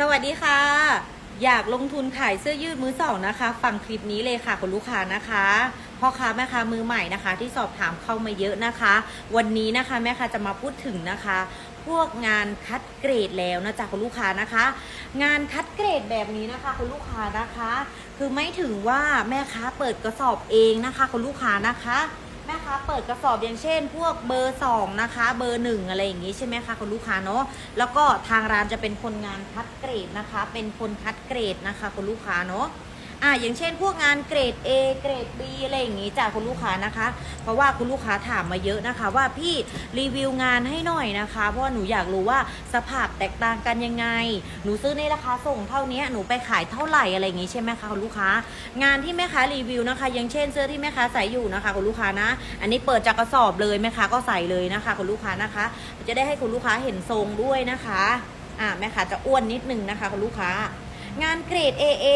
สวัสดีค่ะ อยากลงทุนขายเสื้อยืดมือสองนะคะ ฟังคลิปนี้เลยค่ะคุณลูกค้านะคะพ่อค้าแม่ค้ามือใหม่นะคะ ที่สอบถามเข้ามาเยอะนะคะ วันนี้นะคะแม่ค้าจะมาพูดถึงนะคะ พวกงานคัดเกรดแล้วนะจ๊ะคุณลูกค้านะคะ งานคัดเกรดแบบนี้นะคะคุณลูกค้านะคะ คือไม่ถึงว่าแม่ค้าเปิดกระสอบเองนะคะคุณลูกค้านะคะ แม่ค้าเปิดกระสอบอย่างเช่น พวกเบอร์สองนะคะเบอร์หนึ่งอะไรอย่างงี้ใช่ไหมคะคุณลูกค้าเนาะแล้วก็ทางร้านจะเป็นคนงานคัดเกรดนะคะ เป็นคนคัดเกรดนะคะคุณลูกค้าเนาะ อ่าอย่างเช่น พวกงานเกรด A เกรด B อะไรอย่างงี้จากคุณลูกค้านะคะ เพราะว่าคุณลูกค้าถามมาเยอะนะคะ ว่าพี่รีวิวงานให้หน่อยนะคะ เพราะว่าหนูอยากรู้ว่าสภาพแตกต่างกันยังไง หนูซื้อในราคาส่งเท่านี้หนูไปขายเท่าไหร่อะไรอย่างงี้ใช่ไหมคะคุณลูกค้า งานที่แม่ค้ารีวิวนะคะ อย่างเช่นเสื้อที่แม่ค้าใส่อยู่นะคะคุณลูกค้านะ อันนี้เปิดจากกระสอบเลยแม่ค้าก็ใส่เลยนะคะคุณลูกค้านะคะ จะได้ให้คุณลูกค้าเห็นทรงด้วยนะคะอ่าแม่ค้าจะอ้วนนิดนึงนะคะคุณลูกค้า งานเกรด AA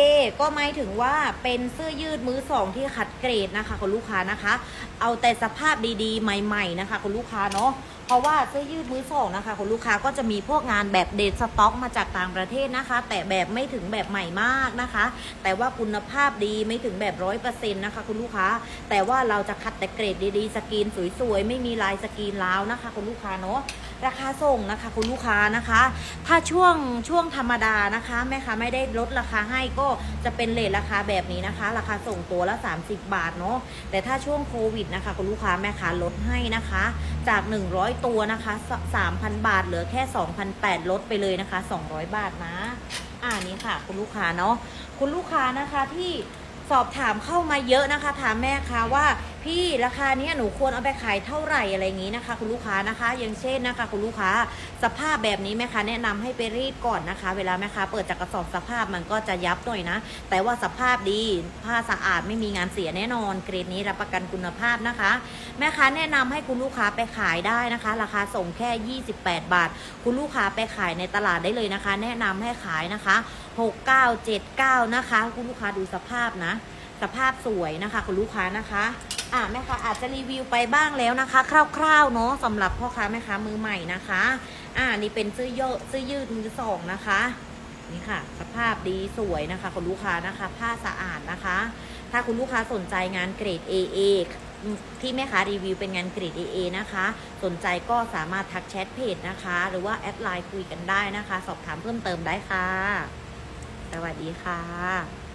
ก็หมายถึงว่าเป็นเสื้อยืดมือสองที่คัดเกรดนะคะคุณลูกค้านะคะ เอาแต่สภาพดีๆ ใหม่ๆนะคะคุณลูกค้าเนาะเพราะว่าเสื้อยืดมือสองนะคะคุณลูกค้าก็จะมีพวกงานแบบเดทสต็อกมาจากต่างประเทศนะคะ แต่แบบไม่ถึงแบบใหม่มากนะคะ แต่ว่าคุณภาพดีไม่ถึงแบบร้อยเปอร์เซ็นต์นะคะคุณลูกค้า แต่ว่าเราจะคัดแต่เกรดดีๆ สกรีนสวยๆ ไม่มีลายสกรีนล้าวนะคะคุณลูกค้าเนาะ ราคาส่งนะคะคุณลูกค้านะคะ ถ้าช่วงช่วงธรรมดานะคะแม่ค้าไม่ได้ลดราคาให้ก็จะเป็นเลทราคาแบบนี้นะคะ ราคาส่งตัวละ 30 บาทเนาะแต่ถ้าช่วงโควิดนะคะคุณลูกค้าแม่ค้าลดให้นะคะ จาก 100 ตัวนะคะ 3,000 บาทเหลือแค่ 2,800ลดไปเลยนะคะ 200 บาทนะอ่านี้ค่ะ คุณลูกค้าเนาะคุณลูกค้านะคะที่สอบถามเข้ามาเยอะนะคะ ถามแม่ค้าว่า พี่ราคาเนี้ยหนูควรเอาไปขายเท่าไหร่อะไรอย่างนี้นะคะ คุณลูกค้านะคะ อย่างเช่นนะคะ คุณลูกค้าสภาพแบบนี้แม่ค้าแนะนำให้ไปรีดก่อนนะคะ เวลาแม่ค้าเปิดจากกระสอบสภาพมันก็จะยับหน่อยนะ แต่ว่าสภาพดีผ้าสะอาดไม่มีงานเสียแน่นอน เกรดนี้รับประกันคุณภาพนะคะ แม่ค้าแนะนำให้คุณลูกค้าไปขายได้นะคะ ราคาส่งแค่ 28 บาท คุณลูกค้าไปขายในตลาดได้เลยนะคะ แนะนำให้ขายนะคะ 6979 นะคะ คุณลูกค้าดูสภาพนะ สภาพสวยนะคะ คุณลูกค้านะคะ อ่าแม่ค้าอาจจะรีวิวไปบ้างแล้วนะคะ คร่าวๆเนาะสำหรับพ่อค้าแม่ค้ามือใหม่นะคะ อ่านี่เป็นเสื้อเยอะเสื้อยืดมือสองนะคะ นี่ค่ะ สภาพดีสวยนะคะคุณลูกค้านะคะ ผ้าสะอาดนะคะ ถ้าคุณลูกค้าสนใจงานเกรด AA ที่แม่ค้ารีวิวเป็นงานเกรด AA นะคะ สนใจก็สามารถทักแชทเพจนะคะ หรือว่าแอดไลน์คุยกันได้นะคะ สอบถามเพิ่มเติมได้ค่ะ สวัสดีค่ะ